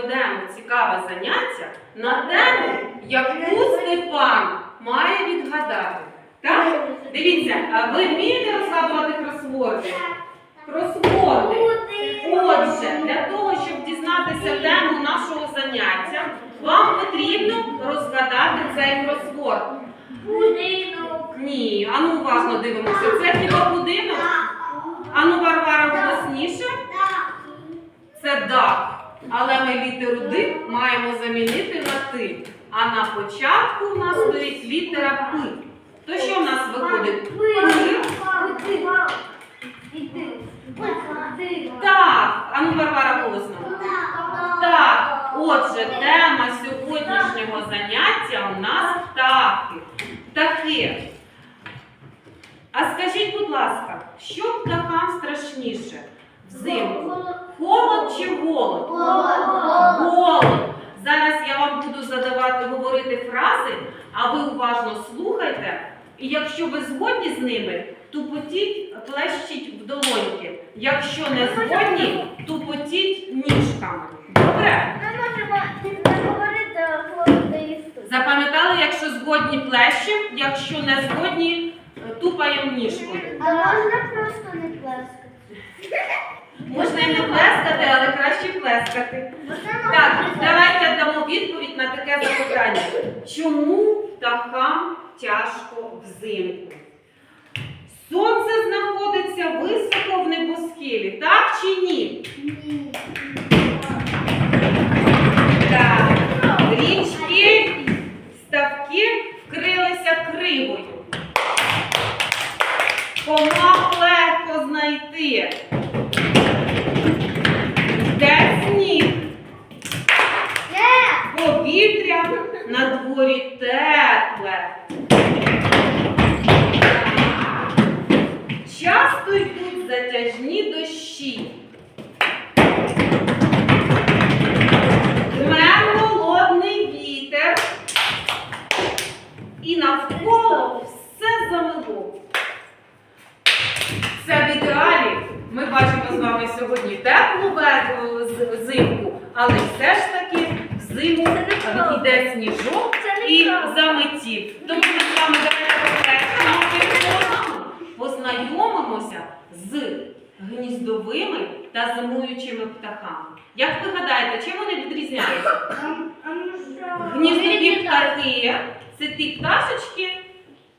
проведемо цікаве заняття на тему, яку Степан має відгадати. Так? Дивіться, а ви вмієте розгадувати кросворди? Кросворди. Отже, для того, щоб дізнатися тему нашого заняття, вам потрібно розгадати цей кросворд. Будинок. Ні, ану уважно дивимося. Це хіба будинок? Ану, Варвара голосніше. Це дах. Але ми літеру Д маємо замінити на ти. А на початку у нас стоїть літера П. То що в нас виходить? П. Так, ану Варвара голосно. Так, отже, тема сьогоднішнього заняття у нас птахи. Птахи. А скажіть, будь ласка, що птахам страшніше взимку? Холод чи голод? Голод. Зараз я вам буду задавати говорити фрази, а ви уважно слухайте. І якщо ви згодні з ними, тупотіть, плещіть в долоньки. Якщо не згодні, тупотіть ніжками. Добре? Запам'ятали, якщо згодні плещем, якщо не згодні, тупаємо ніжкою. А можна просто не плескати? Можна і не плескати, але краще плескати. Так, давайте дамо відповідь на таке запитання. Чому птахам тяжко взимку? Сонце знаходиться високо в небосхилі, так чи ні? Так. І заметів. Тому ми з вами давайте познайомимося, познайомимося з гніздовими та зимуючими птахами. Як ви гадаєте, чим вони відрізняються? Гніздові птахи це ті пташечки,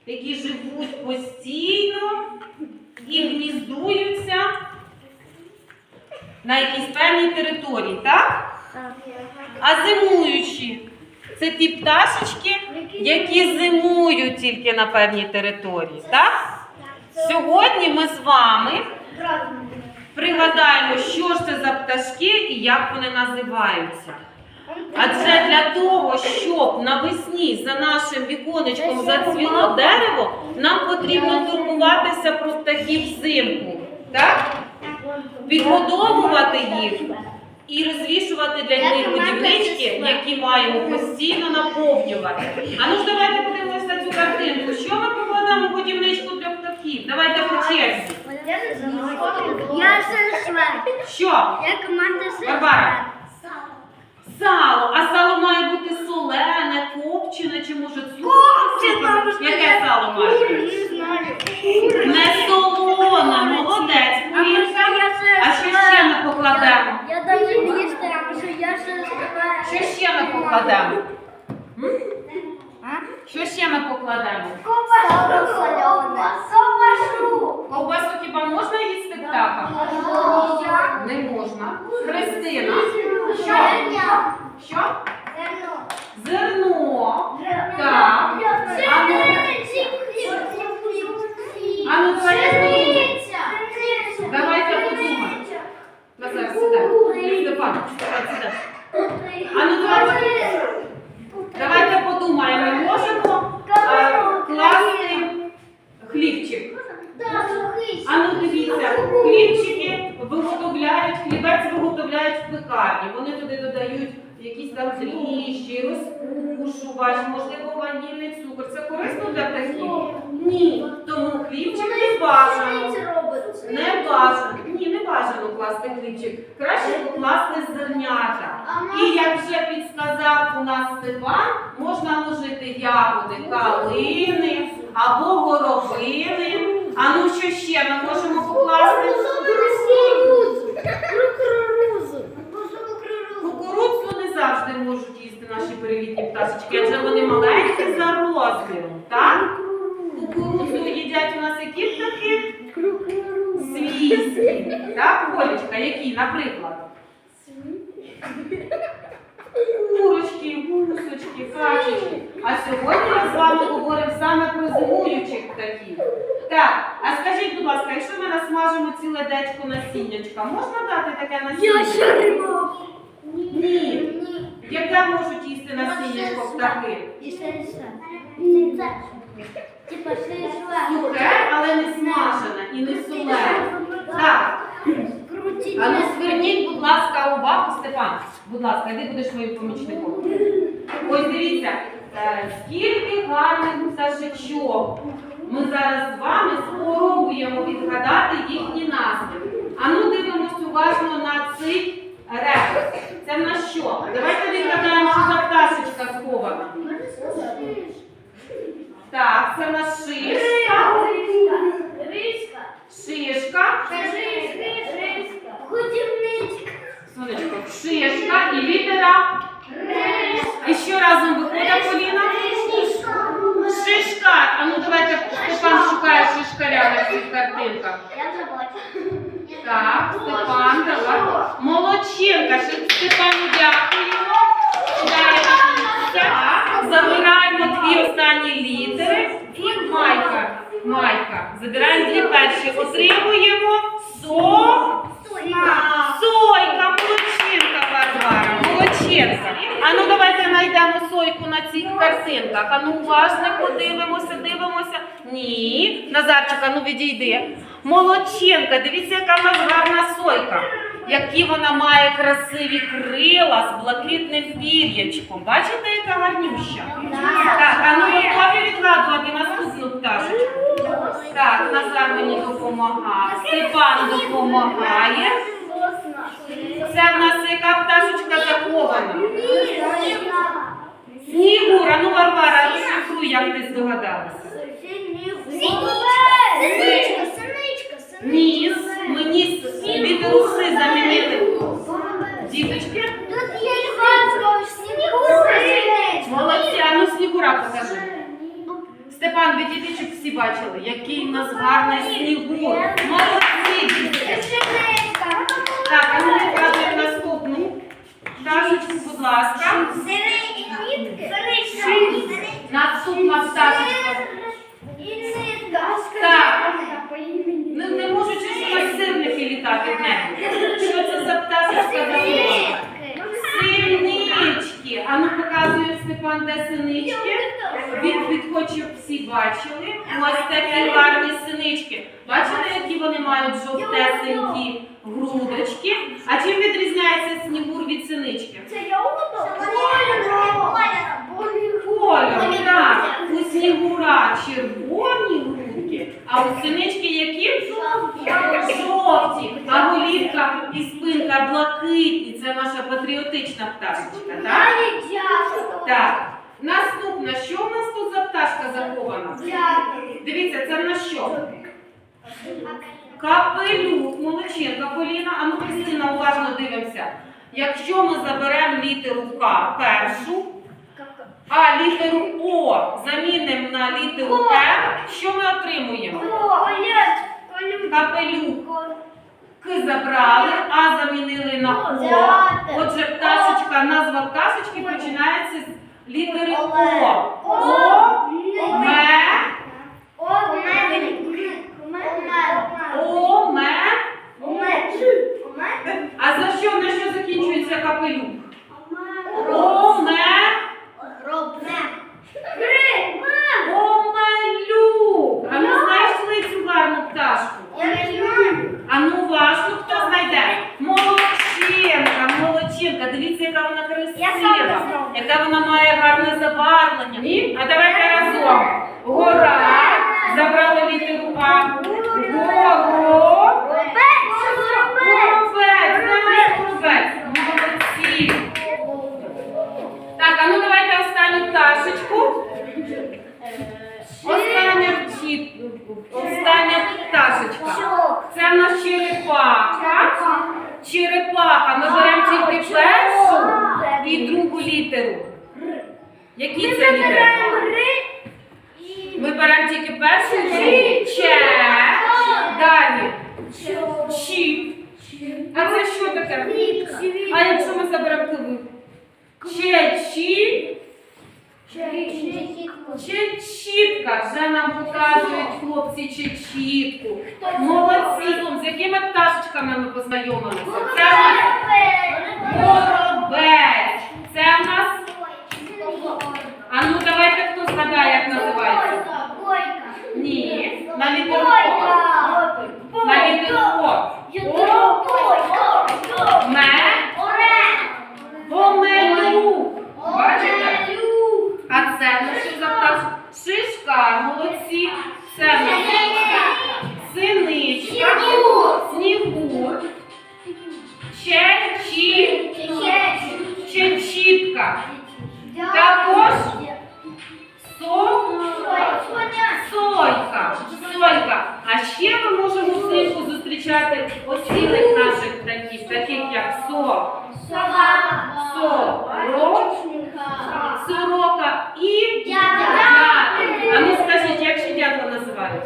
які живуть постійно і гніздуються на якійсь певній території, так? А зимуючі це ті пташечки, які зимують тільки на певній території, так? Сьогодні ми з вами пригадаємо, що ж це за пташки і як вони називаються. Адже для того, щоб навесні за нашим віконечком зацвіло дерево, нам потрібно турбуватися про птахів взимку. Так? Підгодовувати їх і розвішувати для них будівнички, які маємо постійно наповнювати. А ну ж давайте подивимося на цю картинку. Що ми покладемо в будівничку для птахів? Давайте по черзі. Я швед. Що? Я команда. Варвара. Сало. А сало має бути солене, копчене чи може? Копчене, Яке сало має бути? Не солоне, молодець. А що ще ми покладемо? Що ще ми покладемо? М? Що ще ми покладемо? Ковбасу солене. Ковбасу. Ковбасу хіба можна їсти птаха? Не можна. Христина. Що? Що? Зерно. Так. А ну, а ну давайте подумаємо. Давайте подумаємо. Назар, сідай. Степан, Степан, сідай. А ну давайте, давайте подумаємо. Ми можемо е, класти хлібчик. А ну дивіться, хлібчики виготовляють, хлібець виготовляють в пекарні. Вони туди додають якісь там дріжджі, розпушувач, можливо, ванільний цукор. Це корисно для птахів? Ні. Тому хлібчик не бажано. Не бажано. ні, не бажано класти хлібчик. Краще покласти зернята. І як вже підсказав у нас Степан, можна ложити ягоди калини або горобини. А ну що ще ми можемо покласти? Кукурудзу не завжди можуть їсти наші перелітні пташечки, адже вони маленькі за розміром. Так? Кукурудзу їдять у нас які птахи? Свійські. Так, Олечка, які, наприклад? Курочки, гусочки, качечки. А сьогодні ми з вами говоримо саме про зимуючих птахів. Так, а скажіть, будь ласка, якщо ми насмажимо ціле дечко насіннячка, можна дати таке насіння? Ні. Яке можуть їсти насіннячко птахи? Сухе, але не смажене і не солене. Так, а ну зверніть, будь ласка, увагу, Степан. Будь ласка, ти будеш моїм помічником. Ось дивіться, е, скільки гарних пташечок. Ми зараз з вами спробуємо відгадати їхні назви. А ну дивимось уважно на цей репер. Це в нас що? Давайте відгадаємо, що за пташечка схована. В нас шишка. Шишка. Сонечко, шишка і літера. І що разом виходить, Поліна? Шишка. А ну давайте Степан шукає шишкаря на цих картинках. Так, Степан, давай. Молодчинка. Степану дякуємо. Забираємо дві останні літери. Майка. Майка. Забираємо дві перші. Отримуємо со. Сойка, молодчинка, Варвара, молодчинка. А ну давайте знайдемо сойку на цих картинках. А ну уважно подивимося, дивимося. Ні. Назарчика, ну відійди. Молодчинка, дивіться, яка в нас гарна сойка. Які вона має красиві крила з блакитним пір'ячком. Бачите, яка гарнюща? Так, а ну готові відгадувати наступну пташечку. Так, Назар мені допомагає. Степан допомагає. Це в нас яка пташечка захована? Снігура, ну Варвара, розшифруй, як ти здогадалася. Ніс, ми ніс, літеру С замінили. Діточки, молодці, а ну снігура покажи. Степан, відійди, щоб всі бачили, який в нас гарний снігур. Молодці, дітки. Так, а ну відгадуємо наступну. Пташечку, будь ласка. Наступна пташечка. Не, не можуть щось сирники літати в небі. Що це за пташечка така? Синички. А ну показує Степан, де синички. Від, відходь, щоб всі бачили. Ось такі гарні синички. Бачите, які вони мають жовтесенькі грудочки? А чим відрізняється снігур від синички? Це я Кольором, так. У снігура червоні а у синички які? Жовті, а голівка і спинка блакитні. Це наша патріотична пташечка, так? Так. Наступна, що в нас тут за пташка захована? Дивіться, це в нас що? Капелюх, молодчинка, Поліна. А ну, Христина, уважно дивимося. Якщо ми заберемо літеру К першу, а літеру О. Замінимо на літеру М, що ми отримуємо? Капелюх. К забрали, а замінили на О. Отже, пташечка, назва пташечки починається з літери О. О, Ме, О, Ме. А за що, на що закінчується капелюх? О, Ме, Омелюк. А ну знаєш ли цю гарну пташку? А ну вашу хто знайде? Молодчинка, молодчинка. Дивіться, яка вона красива, яка вона має гарне забарвлення. А давайте разом. Гора, Забрали літеру А. Горо. Горобець. Давай, горобець. Молодці. Так, а ну давайте останню пташечку. Остання пті- Остання пташечка. Це в нас черепаха. Черепаха. Ми беремо тільки першу і другу літеру. Які це літери? Ми беремо тільки першу і. Че. Далі. Чіп. А це що таке? А якщо ми заберемо кливу? Че, чі, че, чітка. Вже нам показують хлопці чечітку. Молодці. З якими пташечками ми познайомилися? Це в нас горобець. Це в нас. А ну давайте хто згадає, як називається? Ні. На літеру О. На літеру О. Ме. Бачите? А це в нас що за пташка? Шишка, молодці. Це синичка, снігур, чечі, чечітка, також со, сойка, сойка. А ще ми можемо взимку зустрічати осілих наших птахів, таких як со, соро, сорока і дятел. А ну скажіть, як ще дятла називають?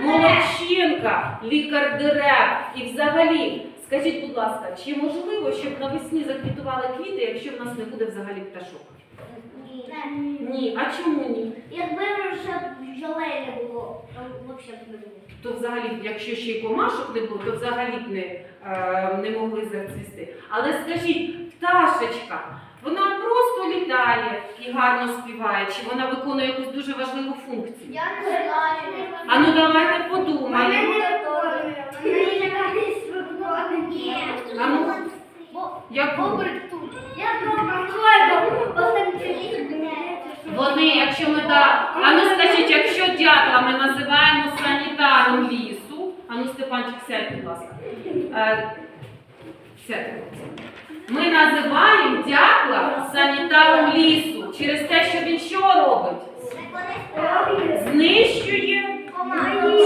Молодчинка, лікар дерев. І взагалі, скажіть, будь ласка, чи можливо, щоб навесні заквітували квіти, якщо в нас не буде взагалі пташок? Ні. А чому ні? Якби вже бджолей не було, то взагалі б не було. То взагалі, якщо ще й комашок не було, то взагалі б не, е, не могли зацвісти. Але скажіть, пташечка, вона просто літає і гарно співає, чи вона виконує якусь дуже важливу функцію? Я не знаю. А ну давайте подумаємо. А ну, яку? Я добре Вони, якщо ми да. А ну скажіть, якщо дятла ми називаємо санітаром лісу. А ну, Степанчик, сядь, будь ласка. Е, сядь. Ми називаємо дятла санітаром лісу через те, що він що робить? Знищує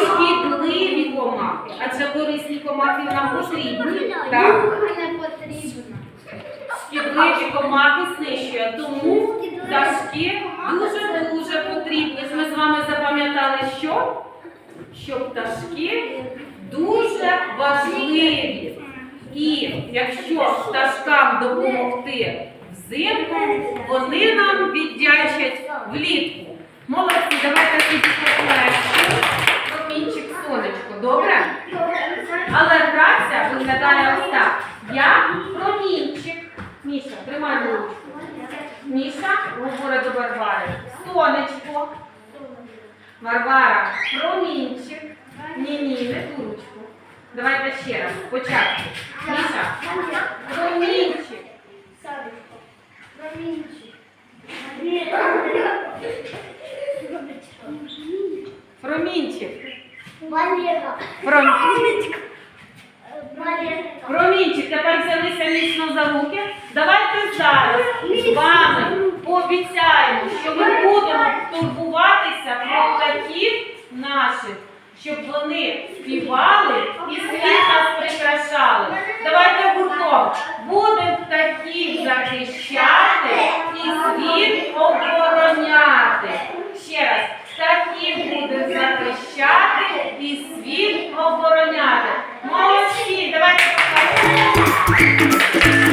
шкідливі комахи. Адже корисні комахи нам потрібні. Так? Шкідливі комахи знищує. Тому пташки дуже-дуже потрібні. Ми з вами запам'ятали, що? Що пташки дуже важливі. І якщо пташкам допомогти взимку, вони нам віддячать влітку. Молодці, давайте тоді поплечку. Промінчик сонечко, добре? Але праця виглядає ось так. Я промінчик. Міша, тримай ручку. Міша говорить до Варвари. Сонечко. Варвара, промінчик. Ні, ні, не ту ручку. Давайте ще раз. Спочатку. Міша, промінчик. Промінчик. Промінчик. Валера. Промінчик, Промінчик, тепер взялися міцно за руки. Давайте зараз з вами пообіцяємо, що ми будемо турбуватися про птахів наших, щоб вони співали і світ нас прикрашали. Давайте гуртом будемо птахів захищати і світ обороняти. Ще раз так і будемо захищати і світ обороняти. Молодці, давайте покажемо.